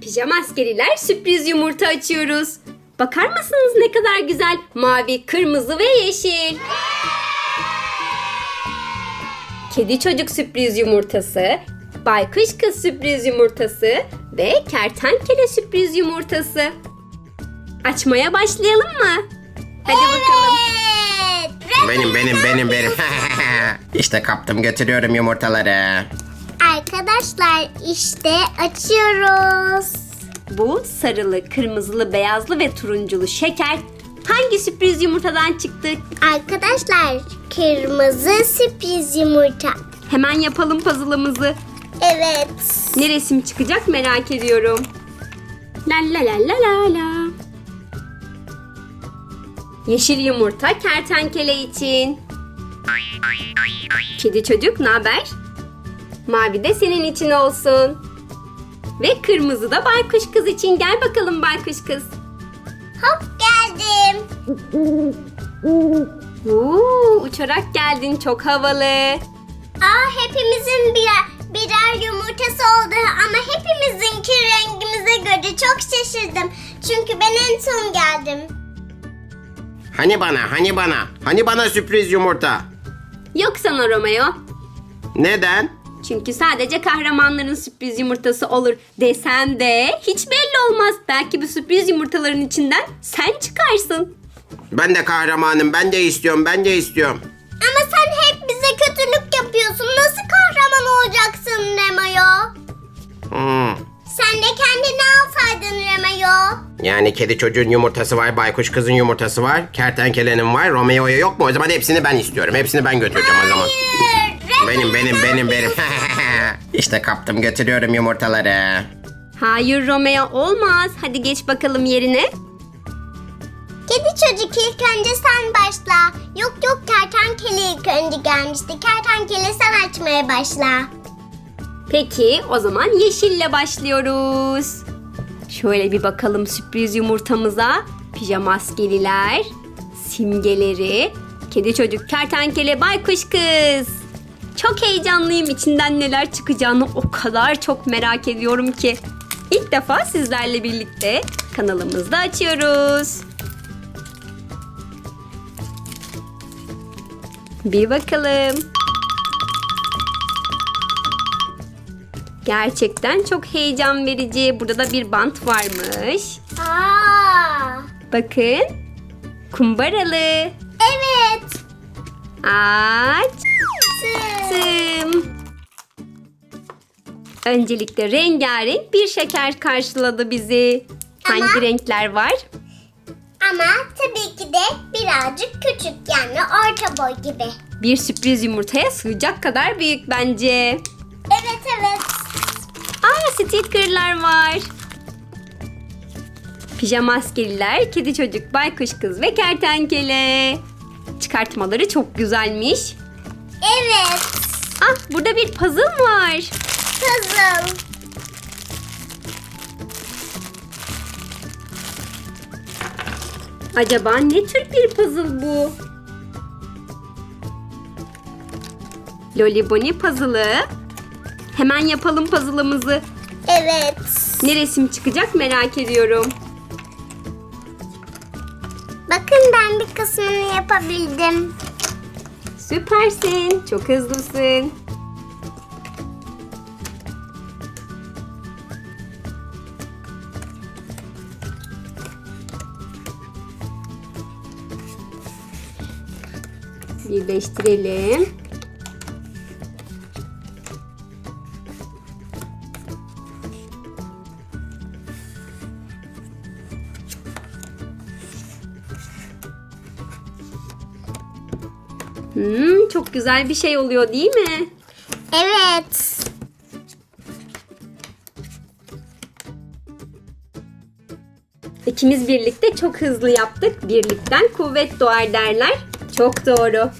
Pijama askeriler sürpriz yumurta açıyoruz. Bakar mısınız ne kadar güzel? Mavi, kırmızı ve yeşil. Kedi çocuk sürpriz yumurtası, baykuş kız sürpriz yumurtası ve kertenkele sürpriz yumurtası. Açmaya başlayalım mı? Hadi bakalım. Evet. Benim benim benim benim. işte kaptım götürüyorum yumurtaları. Arkadaşlar işte açıyoruz. Bu sarılı, kırmızılı, beyazlı ve turunculu şeker hangi sürpriz yumurtadan çıktı? Arkadaşlar kırmızı sürpriz yumurta. Hemen yapalım puzzle'ımızı. Evet. Ne resim çıkacak merak ediyorum. La la la la la la. Yeşil yumurta kertenkele için. Kedi çocuk ne haber? Mavi de senin için olsun. Ve kırmızı da baykuş kız için. Gel bakalım baykuş kız. Hop geldim. Oo, uçarak geldin çok havalı. Aa hepimizin birer, birer yumurtası oldu ama hepimizinki rengimize göre çok şaşırdım. Çünkü ben en son geldim. Hani bana hani bana hani bana sürpriz yumurta. Yok sana Romeo. Neden? Çünkü sadece kahramanların sürpriz yumurtası olur desem de hiç belli olmaz. Belki bu sürpriz yumurtaların içinden sen çıkarsın. Ben de kahramanım ben de istiyorum ben de istiyorum. Ama sen hep bize kötülük yapıyorsun. Nasıl kahraman olacaksın Remayo? Hmm. Sen de kendini alsaydın Remayo. Yani kedi çocuğun yumurtası var, baykuş kızın yumurtası var, kertenkelenin var, Romeo'ya yok mu? O zaman hepsini ben istiyorum. Hepsini ben götüreceğim o zaman. Hayır. Benim benim benim benim. işte kaptım götürüyorum yumurtaları. Hayır Romeo olmaz. Hadi geç bakalım yerine. Kedi çocuk ilk önce sen başla. Yok yok kertenkele ilk önce gelmişti. Kertenkele sen açmaya başla. Peki o zaman yeşille başlıyoruz. Şöyle bir bakalım sürpriz yumurtamıza. Pijama askeriler, simgeleri, kedi çocuk, kertenkele, baykuş kız. Çok heyecanlıyım. İçinden neler çıkacağını o kadar çok merak ediyorum ki. İlk defa sizlerle birlikte kanalımızda açıyoruz. Bir bakalım. Gerçekten çok heyecan verici. Burada da bir bant varmış. Aa, Bakın. Kumbaralı. evet. Aç. Tım. Öncelikle rengarenk bir şeker karşıladı bizi. Ama- Hangi renkler var? Ama tabii ki de birazcık küçük yani orta boy gibi. Bir sürpriz yumurtaya sığacak kadar büyük bence. Evet evet. Aa stickerlar var. Pijama askeriler, kedi çocuk, baykuş kız ve kertenkele. Çıkartmaları çok güzelmiş. Evet. Ah burada bir puzzle var. Puzzle. Acaba ne tür bir puzzle bu? Loli Bonnie puzzle'ı. Hemen yapalım puzzle'ımızı. Evet. Ne resim çıkacak merak ediyorum. Bakın ben bir kısmını yapabildim. Süpersin. Çok hızlısın. Birleştirelim. Güzel bir şey oluyor değil mi? Evet. İkimiz birlikte çok hızlı yaptık. Birlikten kuvvet doğar derler. Çok doğru.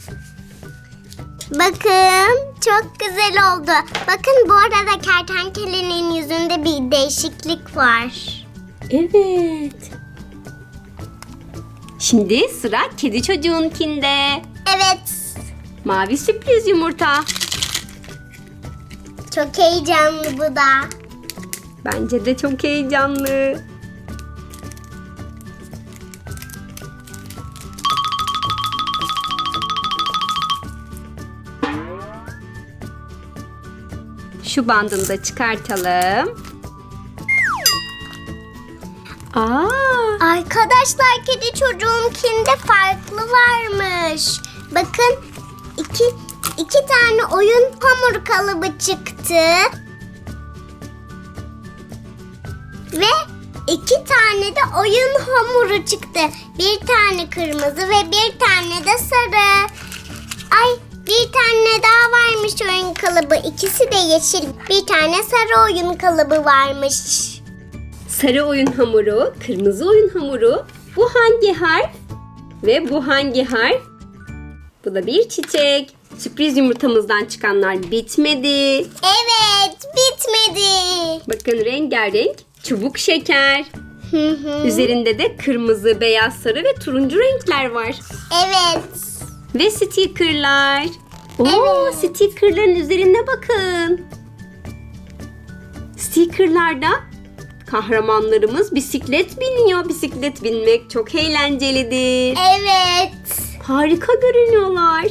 Bakın çok güzel oldu. Bakın bu arada kertenkelenin yüzünde bir değişiklik var. Evet. Şimdi sıra kedi çocuğunkinde. Evet. Mavi sürpriz yumurta. Çok heyecanlı bu da. Bence de çok heyecanlı. Şu bandını da çıkartalım. Aa, Arkadaşlar kedi çocuğunkinde farklı varmış. Bakın iki, iki tane oyun hamur kalıbı çıktı. Ve iki tane de oyun hamuru çıktı. Bir tane kırmızı ve bir tane de sarı. Ay bir tane daha varmış oyun kalıbı. İkisi de yeşil. Bir tane sarı oyun kalıbı varmış. sarı oyun hamuru, kırmızı oyun hamuru. Bu hangi harf? Ve bu hangi harf? Bu da bir çiçek. Sürpriz yumurtamızdan çıkanlar bitmedi. Evet bitmedi. Bakın rengarenk çubuk şeker. Hı hı. Üzerinde de kırmızı, beyaz, sarı ve turuncu renkler var. Evet. Ve stickerlar. Oo, Evet. stickerların üzerine bakın. Stickerlarda kahramanlarımız bisiklet biniyor. Bisiklet binmek çok eğlencelidir. Evet. Harika görünüyorlar.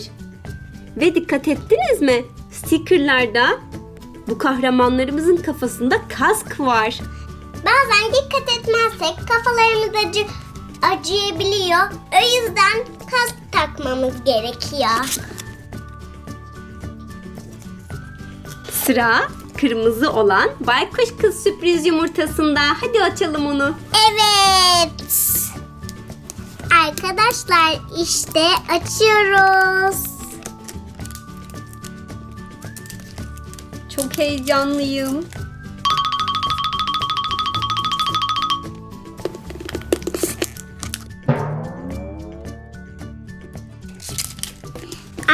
Ve dikkat ettiniz mi? Stickerlarda bu kahramanlarımızın kafasında kask var. Bazen dikkat etmezsek kafalarımız acı, acıyabiliyor. O yüzden kask takmamız gerekiyor. Sıra kırmızı olan baykuş kız sürpriz yumurtasında. Hadi açalım onu. Evet. Arkadaşlar işte açıyoruz. Çok heyecanlıyım.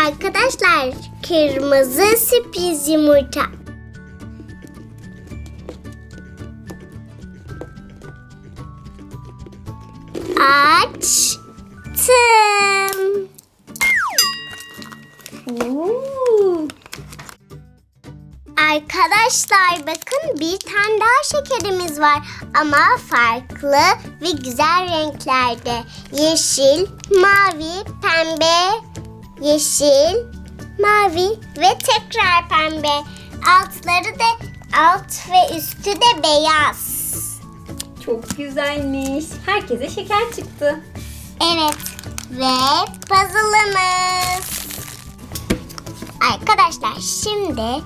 Arkadaşlar kırmızı sürpriz yumurta. Açtım. Arkadaşlar bakın bir tane daha şekerimiz var ama farklı ve güzel renklerde. Yeşil, mavi, pembe, yeşil, mavi ve tekrar pembe. Altları da alt ve üstü de beyaz. Çok güzelmiş. Herkese şeker çıktı. Evet ve puzzle'ımız. Arkadaşlar şimdi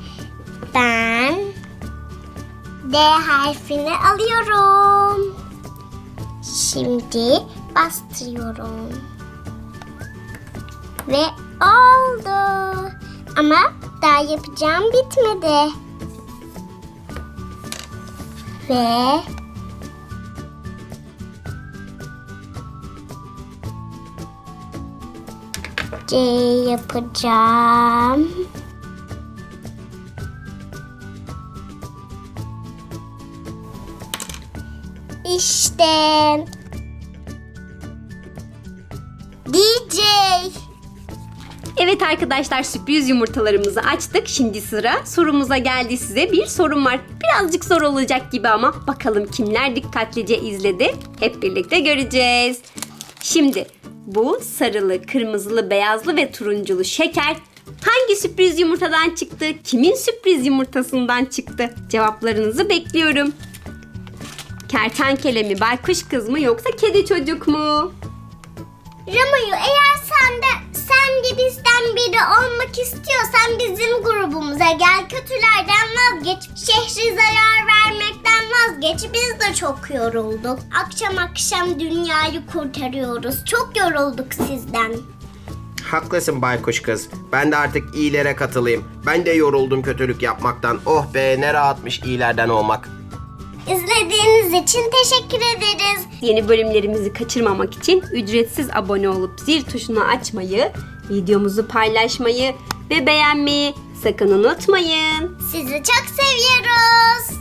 ben D harfini alıyorum. Şimdi bastırıyorum. Ve oldu. Ama daha yapacağım bitmedi. Ve yapacağım. İşte DJ. Evet arkadaşlar sürpriz yumurtalarımızı açtık. Şimdi sıra sorumuza geldi size. Bir sorum var. Birazcık zor olacak gibi ama bakalım kimler dikkatlice izledi. Hep birlikte göreceğiz. Şimdi bu sarılı, kırmızılı, beyazlı ve turunculu şeker hangi sürpriz yumurtadan çıktı? Kimin sürpriz yumurtasından çıktı? Cevaplarınızı bekliyorum. Kertenkele mi, baykuş kız mı yoksa kedi çocuk mu? Ramoyu eğer sen de sen de bizden biri olmak istiyorsan bizim grubumuza gel. Kötülerden vazgeç. Vazgeç. Biz de çok yorulduk. Akşam akşam dünyayı kurtarıyoruz. Çok yorulduk sizden. Haklısın baykuş kız. Ben de artık iyilere katılayım. Ben de yoruldum kötülük yapmaktan. Oh be ne rahatmış iyilerden olmak. İzlediğiniz için teşekkür ederiz. Yeni bölümlerimizi kaçırmamak için ücretsiz abone olup zil tuşunu açmayı, videomuzu paylaşmayı ve beğenmeyi sakın unutmayın. Sizi çok seviyoruz.